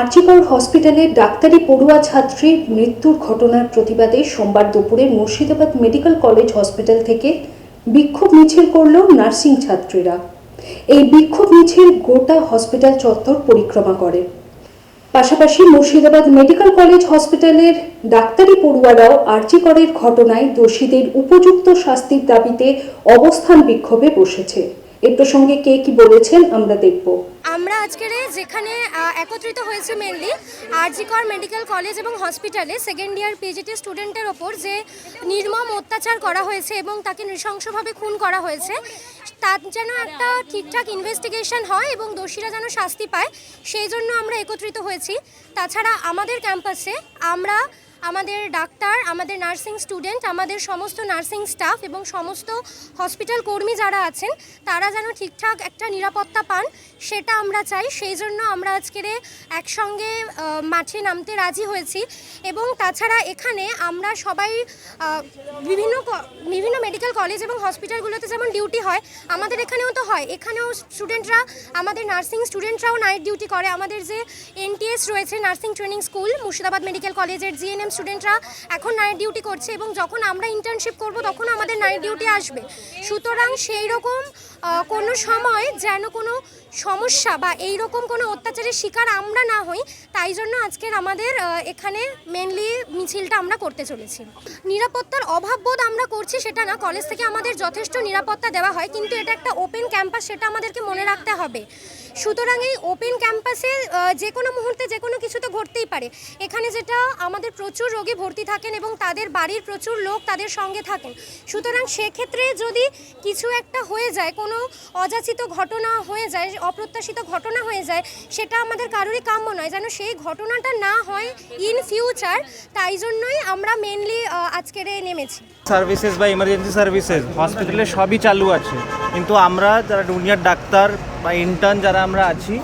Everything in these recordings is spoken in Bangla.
আর্চিকর হসপিটালে ডাক্তারি পড়ুয়া ছাত্রীর মৃত্যুর ঘটনার প্রতিবাদে সোমবার দুপুরে মুর্শিদাবাদ মেডিকেল কলেজ হসপিটাল থেকে বিক্ষোভ মিছিল করল নার্সিং ছাত্রীরা। এই বিক্ষোভ মিছিল গোটা হসপিটাল চত্বর পরিক্রমা করে। পাশাপাশি মুর্শিদাবাদ মেডিকেল কলেজ হসপিটালের ডাক্তারি পড়ুয়ারাও আর্চিকরের ঘটনায় দোষীদের উপযুক্ত শাস্তির দাবিতে অবস্থান বিক্ষোভে বসেছে। এ প্রসঙ্গে কে কি বলেছেন আমরা দেখব। আমরা আজকের যেখানে একত্রিত হয়েছি মেনলি আরজিকর মেডিকেল কলেজ এবং হসপিটালে সেকেন্ড ইয়ার পিজিটি স্টুডেন্টের ওপর যে নির্মম অত্যাচার করা হয়েছে এবং তাকে নৃশংসভাবে খুন করা হয়েছে, তার যেন একটা ঠিকঠাক ইনভেস্টিগেশন হয় এবং দোষীরা যেন শাস্তি পায়, সেই জন্য আমরা একত্রিত হয়েছি। তাছাড়া আমাদের ক্যাম্পাসে আমরা আমাদের ডাক্তার, আমাদের নার্সিং স্টুডেন্ট, আমাদের সমস্ত নার্সিং স্টাফ এবং সমস্ত হসপিটাল কর্মী যারা আছেন, তারা যেন ঠিকঠাক একটা নিরাপত্তা পান, সেটা আমরা চাই। সেই জন্য আমরা আজকের একসঙ্গে মাঠে নামতে রাজি হয়েছি এবং তাছাড়া এখানে আমরা সবাই বিভিন্ন বিভিন্ন মেডিকেল কলেজ এবং হসপিটালগুলোতে যেমন ডিউটি হয়, আমাদের এখানেও তো হয়। এখানেও স্টুডেন্টরা, আমাদের নার্সিং স্টুডেন্টরাও নাইট ডিউটি করে। আমাদের যে এনটিএস রয়েছে, nursing training school, Murshidabad medical কলেজের, জিএনএম স্টুডেন্টরা এখন নাইট ডিউটি করছে এবং যখন আমরা ইন্টার্নশিপ করব, তখন আমাদের নাইট ডিউটি আসবে। সুতরাং সেই রকম কোনো সময় যেন কোনো সমস্যা বা এই রকম কোনো অত্যাচারের শিকার আমরা না হই, তাই জন্য আজকের আমাদের এখানে মেনলি মিছিলটা আমরা করতে চলেছি। নিরাপত্তার অভাব বোধ আমরা করছি সেটা না কলেজ থেকে আমাদের যথেষ্ট নিরাপত্তা দেওয়া হয়, কিন্তু এটা একটা ওপেন ক্যাম্পাস সেটা আমাদেরকে মনে রাখতে হবে। সুতরাং এই ওপেন ক্যাম্পাসে যে কোনো মুহূর্তে যে কোনো কিছু তো ঘটতেই পারে। এখানে যেটা আমাদের প্রচুর রোগী ভর্তি থাকেন এবং তাদের বাড়ির প্রচুর লোক তাদের সঙ্গে থাকেন। সুতরাং সেক্ষেত্রে যদি কিছু একটা হয়ে যায়, কোনো অযাচিত ঘটনা হয়ে যায় অপ্রত্যাশিত ঘটনা হয়ে যায়, সেটা আমাদের কারোরই কাম্য নয়। যেন সেই ঘটনাটা না হয় ইন ফিউচার তাই জন্যই আমরা মেনলি আজকের নেমেছি। সার্ভিসেস বা ইমার্জেন্সি সার্ভিসেস হসপিটালে সবই চালু আছে। কিন্তু আমরা যারা জুনিয়র ডাক্তার বা ইন্টার্ন যারা আমরা আছি,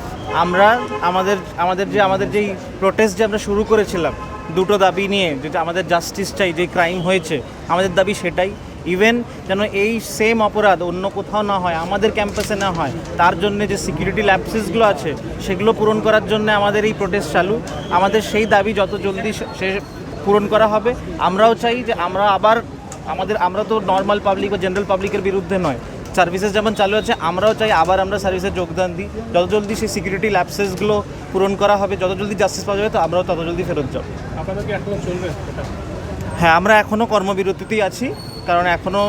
আমরা আমাদের আমাদের যে, আমাদের যেই প্রোটেস্ট যে আমরা শুরু করেছিলাম, দুটো দাবি নিয়ে, যেটা আমাদের জাস্টিস চাই, যে ক্রাইম হয়েছে, আমাদের দাবি সেটাই। ইভেন যেন এই সেম অপরাধ অন্য কোথাও না হয় আমাদের ক্যাম্পাসে না হয় তার জন্য যে সিকিউরিটি ল্যাপসেসগুলো আছে সেগুলো পূরণ করার জন্য আমাদের এই প্রোটেস্ট চালু। আমাদের সেই দাবি যত জলদি সে- পূরণ করা হবে। আমরাও চাই যে আমরা আবার আমাদের আমরা তো নর্মাল পাবলিক বা জেনারেল পাবলিকের বিরুদ্ধে নয়। সার্ভিসেস যেমন চালু আছে আমরাও চাই আবার আমরা সার্ভিসে যোগদান দিই। যত জলদি সেই সিকিউরিটি ল্যাপসেসগুলো পূরণ করা হবে যত জলদি জাস্টিস পাওয়া যাবে তো আমরাও তত জলদি ফেরত যাব। হ্যাঁ আমরা এখনও কর্মবিরতিতেই আছি। কারণ এখনও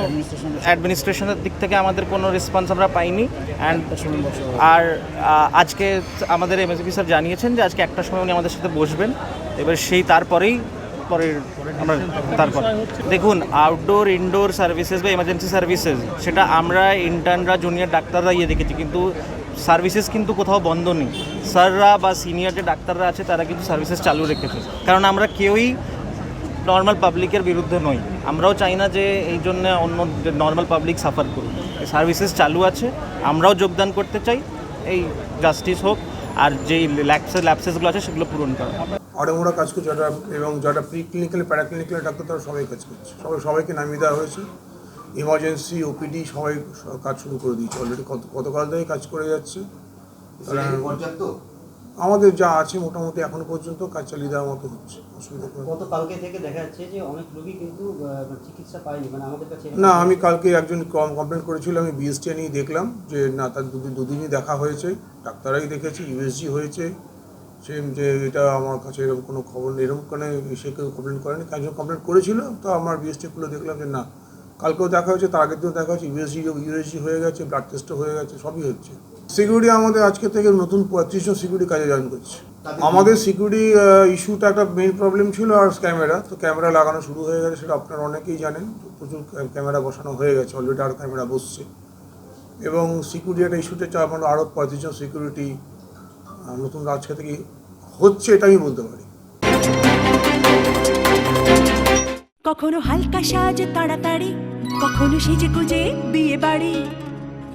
অ্যাডমিনিস্ট্রেশনের দিক থেকে আমাদের কোনো রেসপন্স আমরা পাইনি। অ্যান্ড আর আজকে আমাদের এমএসপি স্যার জানিয়েছেন যে আজকে একটা সময় উনি আমাদের সাথে বসবেন। এবার সেই তারপরেই পরের আমরা তারপর। দেখুন আউটডোর ইনডোর সার্ভিসেস বা এমার্জেন্সি সার্ভিসেস সেটা আমরা ইন্টার্নরা জুনিয়র ডাক্তাররা ইয়ে দেখেছি, কিন্তু সার্ভিসেস কিন্তু কোথাও বন্ধ নেই। স্যাররা বা সিনিয়র যে ডাক্তাররা আছে, তারা কিন্তু সার্ভিসেস চালু রেখেছে। কারণ আমরা কেউই নর্মাল পাবলিকের বিরুদ্ধে নই। আমরাও চাই না যে এই জন্য অন্য নর্মাল পাবলিক সাফার করুক। সার্ভিসেস চালু আছে আমরাও যোগদান করতে চাই এই জাস্টিস হোক আর যেই ল্যাপসেস ল্যাপসেসগুলো আছে সেগুলো পূরণ করা। আড়মোড়া কাজ করছে যারা এবং যারা প্রি ক্লিনিক্যাল প্যারাক্লিনিক্যাল ডাক্তার তারা সবাই কাজ করছে। সবাই সবাইকে নামিয়ে দেওয়া হয়েছে। ইমার্জেন্সি ওপিডি সবাই কাজ শুরু করে দিয়েছে। অলরেডি কত গতকাল থেকে কাজ করে যাচ্ছে। পর্যাপ্ত? আমাদের যা আছে মোটামুটি এখনও পর্যন্ত কাজ চালিয়ে দেওয়ার মতো হচ্ছে অসুবিধা গতকালকে থেকে দেখা যাচ্ছে যে অনেক রোগী কিন্তু চিকিৎসা পায়নি মানে আমাদের কাছে না আমি কালকে একজন কম কমপ্লেন করেছিল আমি বিএসটি নিয়ে দেখলাম যে না তার দুদিন দুদিনই দেখা হয়েছে ডাক্তারাই দেখেছি ইউএসজি হয়েছে সে যে এটা আমার কাছে এরকম কোনো খবর নেই এরকম কোনো সে কেউ কমপ্লেন করেনি একজন কমপ্লেন করেছিল তো আমার বিএসটি খুলে দেখলাম যে না কালকেও দেখা হয়েছে তার আগের দিনও দেখা হয়েছে ইউএসজি ইউএসজি হয়ে গেছে ব্লাড টেস্টও হয়ে গেছে সবই হচ্ছে। সিকিউরিটি আমাদের আজকে থেকে নতুন পঁয়ত্রিশ জন সিকিউরিটি কাজে জয়েন করছে। আমাদের সিকিউরিটি ইস্যুটা একটা মেইন প্রবলেম ছিল আর ক্যামেরা তো ক্যামেরা লাগানো শুরু হয়ে গেছে সেটা আপনারা অনেকেই জানেন। প্রচুর ক্যামেরা বসানো হয়ে গেছে অলরেডি আর ক্যামেরা বসছে। এবং সিকিউরিটি একটা ইস্যুতে চার মানে আরও পঁয়ত্রিশ জন সিকিউরিটি নতুন আজকে থেকে হচ্ছে এটা আমি বলতে পারি। কখনো হালকা সাজ তাড়াতাড়ি কখনো সেজে গুজে বিয়ে বাড়ি।